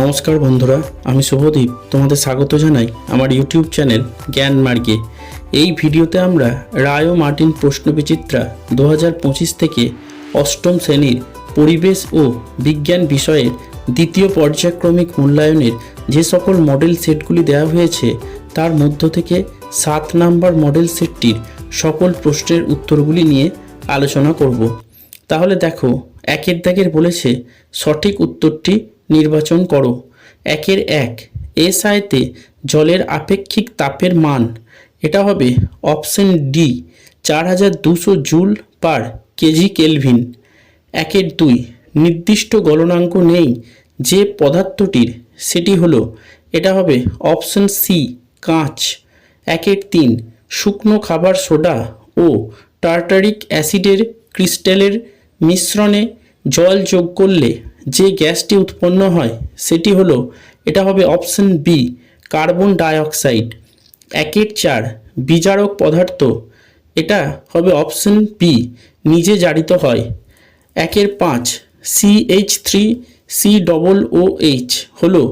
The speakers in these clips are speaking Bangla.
নমস্কার বন্ধুরা, আমি শুভদীপ তোমাদের স্বাগত জানাই আমার ইউটিউব চ্যানেল জ্ঞান মার্গে। এই ভিডিওতে আমরা রায় ও মার্টিন প্রশ্নবিচিত্রা দু থেকে অষ্টম শ্রেণির পরিবেশ ও বিজ্ঞান বিষয়ের দ্বিতীয় পর্যায়ক্রমিক মূল্যায়নের যে সকল মডেল সেটগুলি দেওয়া হয়েছে, তার মধ্য থেকে সাত নাম্বার মডেল সেটটির সকল প্রশ্নের উত্তরগুলি নিয়ে আলোচনা করব। তাহলে দেখো, একের দাগের বলেছে সঠিক উত্তরটি নির্বাচন করো। একের এক এস আয়তে জলের আপেক্ষিক তাপের মান। এটা হবে অপশন ডি, চার হাজার দুশো জুল পার কেজি কেলভিন। একের দুই, নির্দিষ্ট গলনাঙ্ক নেই যে পদার্থটির, সেটি হলো, এটা হবে অপশন সি, কাঁচ। একের তিন, শুকনো খাবার সোডা ও টার্টারিক অ্যাসিডের ক্রিস্টালের মিশ্রণে জল যোগ করলে যে গ্যাসটি উৎপন্ন হয়, সেটি হলো, এটা হবে অপশন বি কার্বন ডাইঅক্সাইড। একের চার, বিজারক পদার্থ। এটা হবে অপশন বি নিজে জারিত হয়। একের পাঁচ C H three C double O H হলো,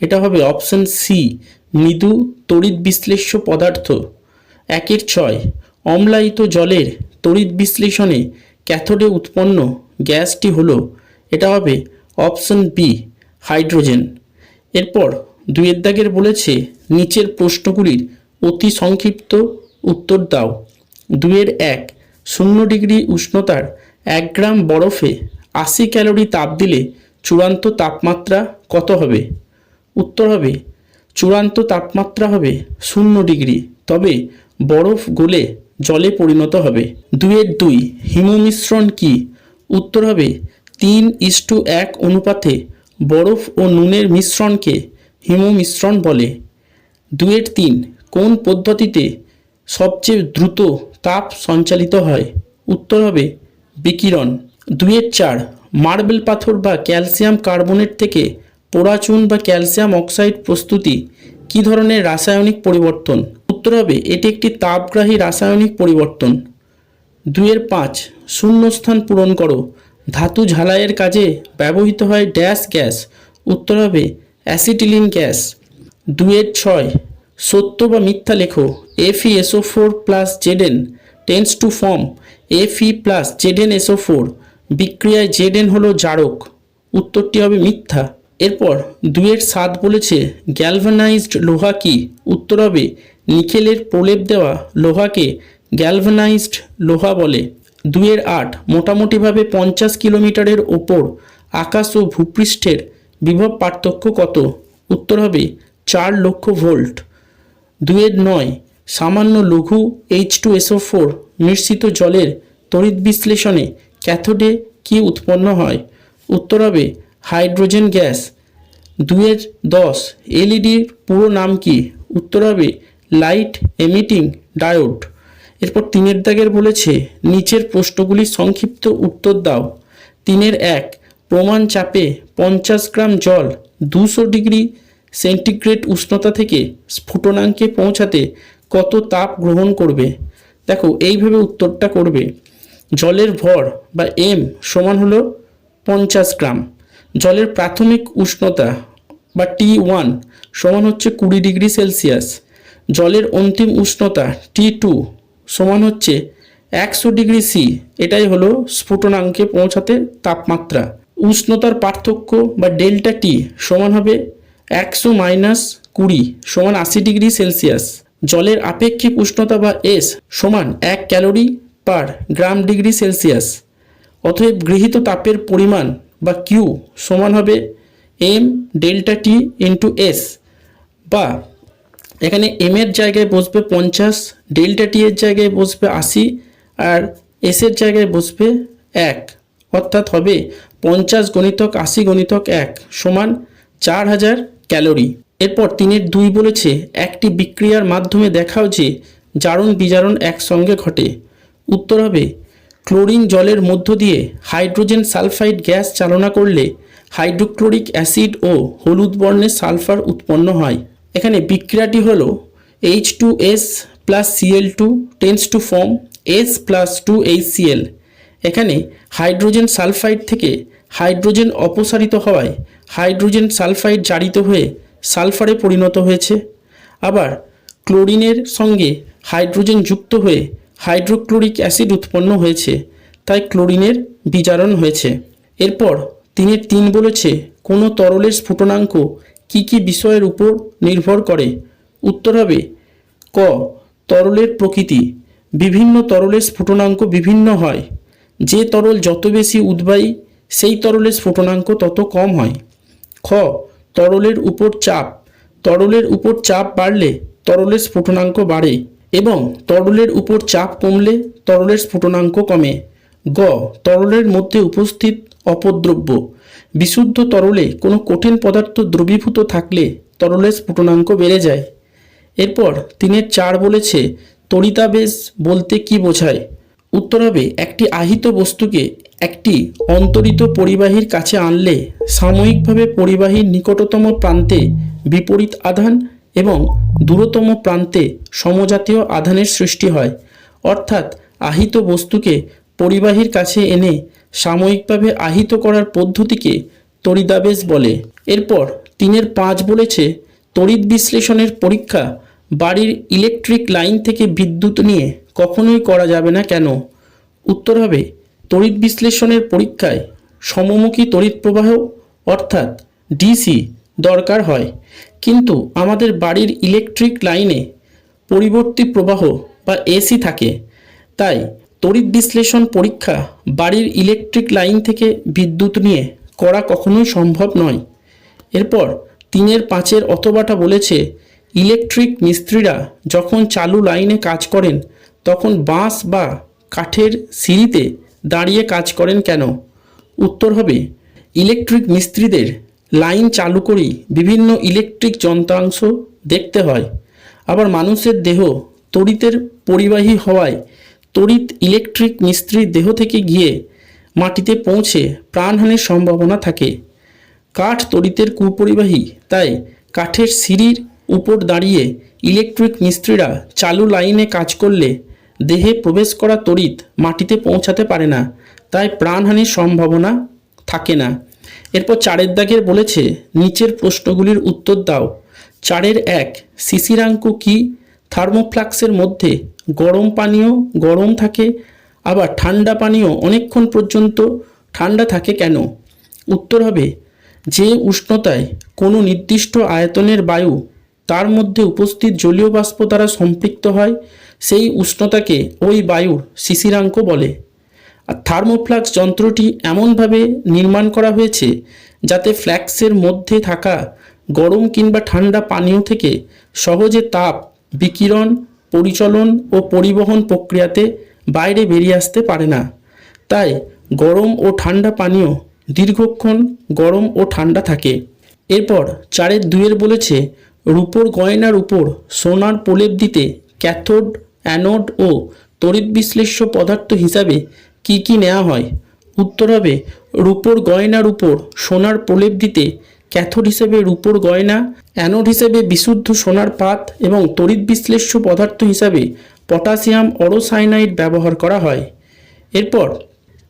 এটা হবে অপশন সি মৃদু তড়িৎ বিশ্লেষ্য পদার্থ। একের ছয়, অম্লায়িত জলের তড়িৎ বিশ্লেষণে ক্যাথোডে উৎপন্ন গ্যাসটি হলো, এটা হবে অপশন বি, হাইড্রোজেন। এরপর দুয়ের দাগের বলেছে, নিচের প্রশ্নগুলির অতি সংক্ষিপ্ত উত্তর দাও। দুয়ের এক, শূন্য ডিগ্রি উষ্ণতার এক গ্রাম বরফে আশি ক্যালোরি তাপ দিলে চূড়ান্ত তাপমাত্রা কত হবে? উত্তর হবে, চূড়ান্ত তাপমাত্রা হবে শূন্য ডিগ্রি, তবে বরফ গলে জলে পরিণত হবে। দুয়ের দুই, হিমমিশ্রণ কি? উত্তর হবে তিন ইস্টু এক অনুপাতে বরফ ও নুনের মিশ্রণকে হিমমিশ্রণ বলে। দুয়ের তিন, কোন পদ্ধতিতে সবচেয়ে দ্রুত তাপ সঞ্চালিত হয়? উত্তর হবে বিকিরণ। দুয়ের চার, মার্বেল পাথর বা ক্যালসিয়াম কার্বনেট থেকে পোড়াচুন বা ক্যালসিয়াম অক্সাইড প্রস্তুতি কী ধরনের রাসায়নিক পরিবর্তন? উত্তর হবে এটি একটি তাপগ্রাহী রাসায়নিক পরিবর্তন। দুইয়ের পাঁচ, শূন্যস্থান পূরণ করো। ধাতু ঝালাইয়ের কাজে ব্যবহৃত হয় ড্যাশ গ্যাস, উত্তর হবে অ্যাসিটিলিন গ্যাস। দুয়ের ছয়, সত্য বা মিথ্যা লেখো। FE SO four plus ZN tends to form FE plus ZN SO four বিক্রিয়ায় জেডেন হলো জারক, উত্তরটি হবে মিথ্যা। এরপর দুয়ের সাত বলেছে গ্যালভানাইজড লোহা কি, উত্তর হবে নিকেলের প্রলেপ দেওয়া লোহাকে গ্যালভানাইজড লোহা বলে। দুয়ের আট মোটামুটিভাবে পঞ্চাশ কিলোমিটারের ওপর আকাশ ও ভূপৃষ্ঠের বিভব পার্থক্য কত? উত্তর হবে চার লক্ষ ভোল্ট। দুয়ের নয় সামান্য লঘু এইচ টু এসও ফোর মিশ্রিত জলের তড়িৎ বিশ্লেষণে ক্যাথোডে কি উৎপন্ন হয়? উত্তর হবে হাইড্রোজেন গ্যাস। দুয়ের দশ এলইডির পুরো নাম কি? উত্তর হবে লাইট এমিটিং ডায়োড। এরপর তিনের দাগের বলেছে, নিচের প্রশ্নগুলি সংক্ষিপ্ত উত্তর দাও। তিনের এক, প্রমাণ চাপে পঞ্চাশ গ্রাম জল দুশো ডিগ্রি সেন্টিগ্রেড উষ্ণতা থেকে স্ফুটনাঙ্কে পৌঁছাতে কত তাপ গ্রহণ করবে? দেখো এইভাবে উত্তরটা করবে, জলের ভর বা এম সমান হলো পঞ্চাশ গ্রাম। জলের প্রাথমিক উষ্ণতা বা টি ওয়ান সমান হচ্ছে কুড়ি ডিগ্রি সেলসিয়াস। জলের অন্তিম উষ্ণতা টি টু সমান হচ্ছে একশো ডিগ্রি সি। এটাই হলো স্ফুটনাঙ্কে পৌঁছাতে তাপমাত্রা। উষ্ণতার পার্থক্য বা ডেল্টা টি সমান হবে একশো মাইনাস কুড়ি সমান আশি ডিগ্রি সেলসিয়াস। জলের আপেক্ষিক উষ্ণতা বা এস সমান এক calorie per gram degree Celsius. অতএব গৃহীত তাপের পরিমাণ বা কিউ সমান হবে M delta T into S বা এখানে এম এর জায়গায় বসবে পঞ্চাশ ডেল্টা টি এর জায়গায় বসবে আশি আর এস এর জায়গায় বসবে এক। অর্থাৎ হবে পঞ্চাশ গণিতক আশি গণিতক এক সমান চার হাজার ক্যালোরি। এরপর তিনের দুই বলেছে, একটি বিক্রিয়ার মাধ্যমে দেখাও যে জারণ বিজারণ একসঙ্গে ঘটে। উত্তর হবে, ক্লোরিন জলের মধ্য দিয়ে হাইড্রোজেন সালফাইড গ্যাস চালনা করলে হাইড্রোক্লোরিক অ্যাসিড ও হলুদ বর্ণের সালফার উৎপন্ন হয়। এখানে বিক্রিয়াটি হল H two S plus CL two tends to form S plus two H CL এখানে হাইড্রোজেন সালফাইড থেকে হাইড্রোজেন অপসারিত হওয়ায় হাইড্রোজেন সালফাইড জারিত হয়ে সালফারে পরিণত হয়েছে। আবার ক্লোরিনের সঙ্গে হাইড্রোজেন যুক্ত হয়ে হাইড্রোক্লোরিক অ্যাসিড উৎপন্ন হয়েছে, তাই ক্লোরিনের বিজারণ হয়েছে। এরপর তিনের তিন বলেছে কোনো তরলের স্ফুটনাঙ্ক কী কী বিষয়ের উপর নির্ভর করে? উত্তর হবে, ক, তরলের প্রকৃতি। বিভিন্ন তরলের স্ফুটনাঙ্ক বিভিন্ন হয়। যে তরল যত বেশি উদ্বায়ী, সেই তরলের স্ফুটনাঙ্ক তত কম হয়। খ, তরলের উপর চাপ। তরলের উপর চাপ বাড়লে তরলের স্ফুটনাঙ্ক বাড়ে এবং তরলের উপর চাপ কমলে তরলের স্ফুটনাঙ্ক কমে। গ, তরলের মধ্যে উপস্থিত অপদ্রব্য। বিশুদ্ধ তরলে কোনো কঠিন পদার্থ দ্রবীভূত থাকলে তরলের স্ফুটনাঙ্ক বেড়ে যায়। এরপর তিনের চার বলেছে, তড়িতাবেশ বলতে কি বোঝায়? উত্তর হবে, একটি আহিত বস্তুকে একটি অন্তরিত পরিবাহীর কাছে আনলে সাময়িকভাবে পরিবাহীর নিকটতম প্রান্তে বিপরীত আধান এবং দূরতম প্রান্তে সমজাতীয় আধানের সৃষ্টি হয়। অর্থাৎ, আহিত বস্তুকে পরিবাহীর কাছে এনে সাময়িকভাবে আহিত করার পদ্ধতিকে তড়িদাবেশ বলে। এরপর তিনের পাঁচ বলেছে, তড়িৎ বিশ্লেষণের পরীক্ষা বাড়ির ইলেকট্রিক লাইন থেকে বিদ্যুৎ নিয়ে কখনোই করা যাবে না কেন? উত্তর হবে, তড়িৎ বিশ্লেষণের পরীক্ষায় সমমুখী তড়িৎ প্রবাহ, অর্থাৎ ডিসি, দরকার হয়। কিন্তু আমাদের বাড়ির ইলেকট্রিক লাইনে পরিবর্তী প্রবাহ বা এসি থাকে। তাই তড়িৎ বিশ্লেষণ পরীক্ষা বাড়ির ইলেকট্রিক লাইন থেকে বিদ্যুৎ নিয়ে করা কখনোই সম্ভব নয়। এরপর তিনের পাঁচের অথবাটা বলেছে, ইলেকট্রিক মিস্ত্রিরা যখন চালু লাইনে কাজ করেন, তখন বাঁশ বা কাঠের সিঁড়িতে দাঁড়িয়ে কাজ করেন কেন? উত্তর হবে, ইলেকট্রিক মিস্ত্রিদের লাইন চালু করেই বিভিন্ন ইলেকট্রিক যন্ত্রাংশ দেখতে হয়। আবার মানুষের দেহ তড়িতের পরিবাহী হওয়ায় তড়িৎ ইলেকট্রিক মিস্ত্রির দেহ থেকে গিয়ে মাটিতে পৌঁছে প্রাণহানির সম্ভাবনা থাকে। কাঠ তড়িতের কুপরিবাহী, তাই কাঠের সিঁড়ির উপর দাঁড়িয়ে ইলেকট্রিক মিস্ত্রিরা চালু লাইনে কাজ করলে দেহে প্রবেশ করা তড়িৎ মাটিতে পৌঁছাতে পারে না, তাই প্রাণহানির সম্ভাবনা থাকে না। এরপর চারের দাগের বলেছে, নিচের প্রশ্নগুলির উত্তর দাও। চারের এক শিশিরাঙ্ক কি থার্মোফ্লাক্সের মধ্যে গরম পানীয় গরম থাকে, আবার ঠান্ডা পানীয় অনেকক্ষণ পর্যন্ত ঠান্ডা থাকে কেন? উত্তর হবে, যে উষ্ণতায় কোনো নির্দিষ্ট আয়তনের বায়ু তার মধ্যে উপস্থিত জলীয় বাষ্প দ্বারা সম্পৃক্ত হয়, সেই উষ্ণতাকে ওই বায়ুর শিশিরাঙ্ক বলে। আর থার্মোফ্লাক্স যন্ত্রটি এমনভাবে নির্মাণ করা হয়েছে যাতে ফ্ল্যাক্সের মধ্যে থাকা গরম কিংবা ঠান্ডা পানীয় থেকে সহজে তাপ, বিকিরণ পরিচলন ও পরিবহন প্রক্রিয়াতে বাইরে বেরিয়ে আসতে পারে না। তাই গরম ও ঠান্ডা পানীয় দীর্ঘক্ষণ গরম ও ঠান্ডা থাকে। এরপর চারের দুয়ের বলেছে, রূপোর গয়নার উপর সোনার প্রলেপ দিতে ক্যাথোড, অ্যানোড ও তড়িৎ বিশ্লেষ্য পদার্থ হিসাবে কি কি নেওয়া হয়? উত্তর হবে, রূপোর গয়নার উপর সোনার প্রলেপ দিতে ক্যাথোড হিসেবে রূপোর গয়না অ্যানোড হিসেবে বিশুদ্ধ সোনার পাত এবং তড়িৎ বিশ্লেষ্য পদার্থ হিসাবে পটাশিয়াম অরোসাইনাইড ব্যবহার করা হয়। এরপর,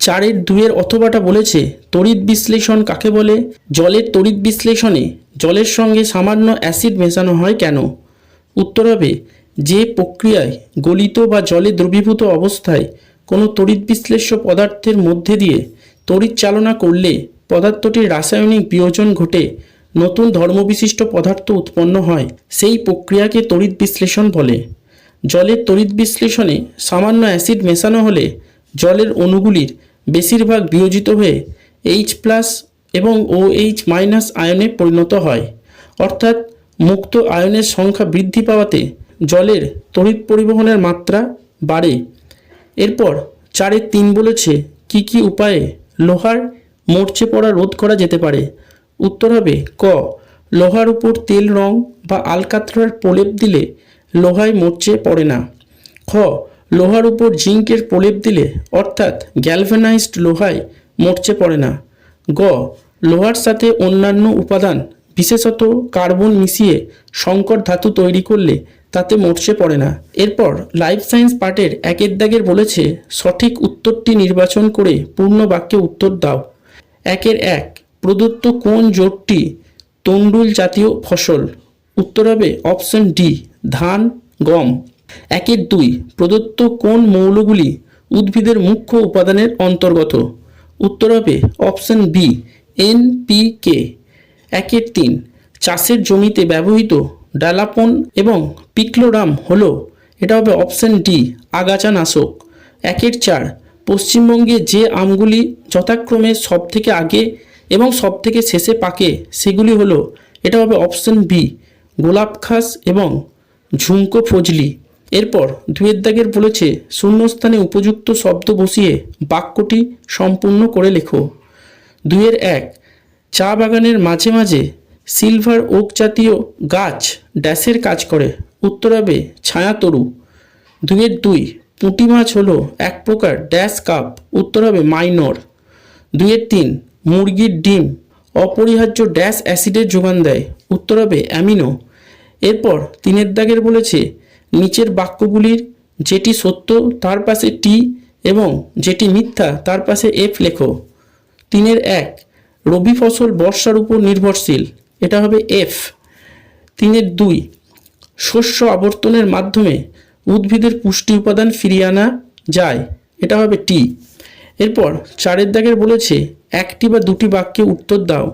চারের দুয়ের অথবাটা বলেছে, তড়িৎ বিশ্লেষণ কাকে বলে? জলের তড়িৎ বিশ্লেষণে জলের সঙ্গে সামান্য অ্যাসিড মেশানো হয় কেন? উত্তর হবে, যে প্রক্রিয়ায় গলিত বা জলে দ্রবীভূত অবস্থায় কোনো তড়িৎ বিশ্লেষ্য পদার্থের মধ্যে দিয়ে তড়িৎ চালনা করলে পদার্থটির রাসায়নিক বিয়োজন ঘটে নতুন ধর্মবিশিষ্ট পদার্থ উৎপন্ন হয়, সেই প্রক্রিয়াকে তড়িৎ বিশ্লেষণ বলে। জলের তড়িৎ বিশ্লেষণে সামান্য অ্যাসিড মেশানো হলে জলের অণুগুলির বেশিরভাগ বিয়োজিত হয়ে এইচ প্লাস এবং ও এইচ মাইনাস আয়নে পরিণত হয়। অর্থাৎ মুক্ত আয়নের সংখ্যা বৃদ্ধি পাওয়াতে জলের তড়িৎ পরিবহনের মাত্রা বাড়ে। এরপর চারে তিন বলেছে, কি কি উপায়ে লোহার মরচে পড়া রোধ করা যেতে পারে? উত্তর হবে ক। লোহার উপর তেল রং বা আলকাতরার প্রলেপ দিলে লোহায় মরচে পড়ে না। খ। লোহার উপর জিঙ্কের প্রলেপ দিলে অর্থাৎ গ্যালভানাইজড লোহায় মরচে পড়ে না। গ। লোহার সাথে অন্যান্য উপাদান, বিশেষত কার্বন মিশিয়ে সংকর ধাতু তৈরি করলে তাতে মরচে পড়ে না। এরপর লাইফ সায়েন্স পার্টের একের দাগের বলেছে, সঠিক উত্তরটি নির্বাচন করে পূর্ণ বাক্যে উত্তর দাও। একের এক প্রদত্ত কোন জোটটি তন্ডুল জাতীয় ফসল? উত্তর হবে অপশন ডি, ধান, গম। একের দুই, প্রদত্ত কোন মৌলগুলি উদ্ভিদের মুখ্য উপাদানের অন্তর্গত? উত্তর হবে option B, N P K. একের তিন, চাষের জমিতে ব্যবহৃত ডালাপন এবং পিক্লোরাম হলো। এটা হবে অপশন ডি, আগাছা নাশক। একের চার, পশ্চিমবঙ্গে যে আমগুলি যথাক্রমে সব থেকে আগে এবং সব থেকে শেষে পাকে সেগুলি হলো, এটা হবে অপশন বি গোলাপ খাস এবং ঝুমকো ফজলি। এরপর দুয়ের দাগের বলেছে, শূন্যস্থানে উপযুক্ত শব্দ বসিয়ে বাক্যটি সম্পূর্ণ করে লেখো। দুয়ের এক, চা বাগানের মাঝে মাঝে সিলভার ওক জাতীয় গাছ ড্যাশের কাজ করে। উত্তর হবে ছায়াতরু দুয়ের দুই, পুঁটি মাছ হলো এক প্রকার ড্যাশ কাপ। উত্তর হবে মাইনর। দুয়ের তিন মুরগির ডিম অপরিহার্য ড্যাশ অ্যাসিডের যোগান দেয়। উত্তর হবে অ্যামিনো। এরপর তিনের দাগের বলেছে, নিচের বাক্যগুলির যেটি সত্য তার পাশে টি এবং যেটি মিথ্যা তার পাশে এফ লেখো। তিনের এক, রবি ফসল বর্ষার উপর নির্ভরশীল, এটা হবে এফ তিনের দুই, শস্য আবর্তনের মাধ্যমে উদ্ভিদের পুষ্টি উপাদান ফিরিয়ে আনা যায়, এটা হবে টি এরপর চারের দাগের বলেছে, একটি বা দুটি বাক্যে উত্তর দাও।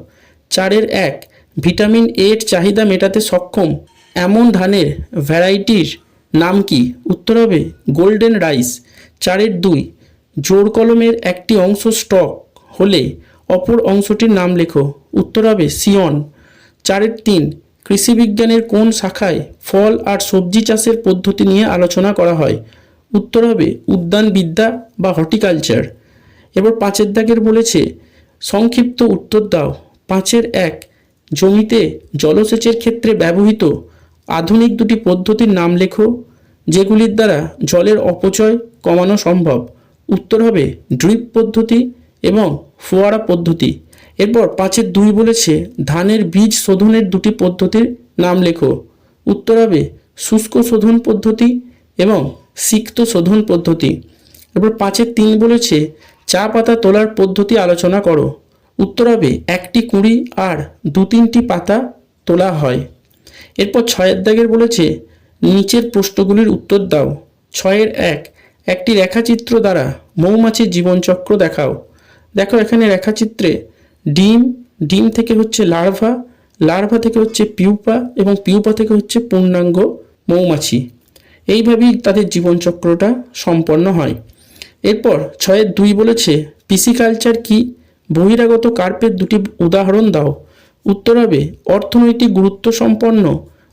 চারের এক, ভিটামিন এর চাহিদা মেটাতে সক্ষম। এমন ধানের ভ্যারাইটির নাম কি? উত্তর হবে, গোল্ডেন রাইস। চারের দুই, জোর কলমের একটি অংশ স্টক হলে অপর অংশটির নাম লেখো। উত্তর হবে, সিয়ন। চারের তিন কৃষিবিজ্ঞানের কোন শাখায় ফল আর সবজি চাষের পদ্ধতি নিয়ে আলোচনা করা হয়? উত্তর হবে, উদ্যানবিদ্যা বা হর্টিকালচার। এবার পাঁচের দাগের বলেছে, সংক্ষিপ্ত উত্তর দাও। পাঁচের এক, জমিতে জলসেচের ক্ষেত্রে ব্যবহৃত আধুনিক দুটি পদ্ধতির নাম লেখো, যেগুলির দ্বারা জলের অপচয় কমানো সম্ভব। উত্তর হবে ড্রিপ পদ্ধতি এবং ফোয়ারা পদ্ধতি। এরপর পাঁচের দুই বলেছে, ধানের বীজ শোধনের দুটি পদ্ধতির নাম লেখো। উত্তর হবে শুষ্ক শোধন পদ্ধতি এবং সিক্ত শোধন পদ্ধতি। এরপর পাঁচের তিন বলেছে চা পাতা তোলার পদ্ধতি আলোচনা করো। উত্তর হবে একটি কুঁড়ি আর দু তিনটি পাতা তোলা হয়। এরপর ছয়ের দাগের বলেছে, নিচের প্রশ্নগুলির উত্তর দাও। ছয়ের এক, একটি রেখাচিত্র দ্বারা মৌমাছির জীবনচক্র দেখাও। দেখো এখানে রেখাচিত্রে ডিম ডিম থেকে হচ্ছে লার্ভা লার্ভা থেকে হচ্ছে পিউপা এবং পিউপা থেকে হচ্ছে পূর্ণাঙ্গ মৌমাছি। এইভাবেই তাদের জীবনচক্রটা সম্পন্ন হয়। এরপর ছয়ের দুই বলেছে পিসিকালচার কি? বহিরাগত কার্পের দুটি উদাহরণ দাও। উত্তর হবে, অর্থনৈতিক গুরুত্ব সম্পন্ন,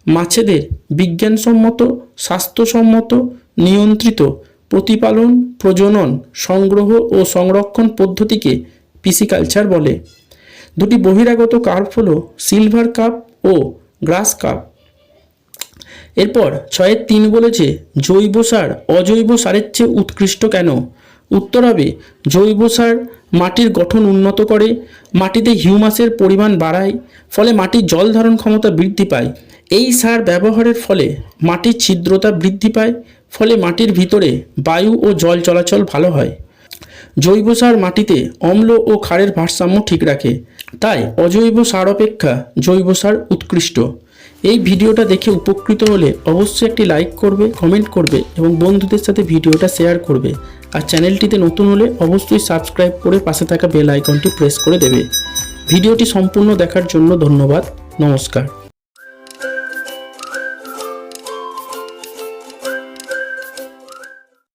মাছেদের বিজ্ঞানসম্মত, স্বাস্থ্যসম্মত, নিয়ন্ত্রিত, প্রতিপালন, প্রজনন, সংগ্রহ ও সংরক্ষণ পদ্ধতিকে পিসিকালচার বলে। দুটি বহিরাগত কার্প হল সিলভার কাপ ও গ্রাস কাপ। এরপর ছয়ের তিন বলেছে, জৈব সার অজৈব সারের চেয়ে উৎকৃষ্ট কেন? উত্তর হবে জৈব সার মাটির গঠন উন্নত করে, মাটিতে হিউমাসের পরিমাণ বাড়ায়, ফলে মাটির জল ধারণ ক্ষমতা বৃদ্ধি পায়। এই সার ব্যবহারের ফলে মাটির ছিদ্রতা বৃদ্ধি পায়, ফলে মাটির ভিতরে বায়ু ও জল চলাচল ভালো হয়। জৈব সার মাটিতে অম্ল ও ক্ষারের ভারসাম্য ঠিক রাখে, তাই অজৈব সার অপেক্ষা জৈব সার উৎকৃষ্ট। এই ভিডিওটা দেখে উপকৃত হলে অবশ্যই একটি লাইক করবে কমেন্ট করবে এবং বন্ধুদের সাথে ভিডিওটা শেয়ার করবে। আর চ্যানেলটিতে নতুন হলে অবশ্যই সাবস্ক্রাইব করে পাশে থাকা বেল আইকনটি প্রেস করে দেবে। ভিডিওটি সম্পূর্ণ দেখার জন্য ধন্যবাদ। নমস্কার।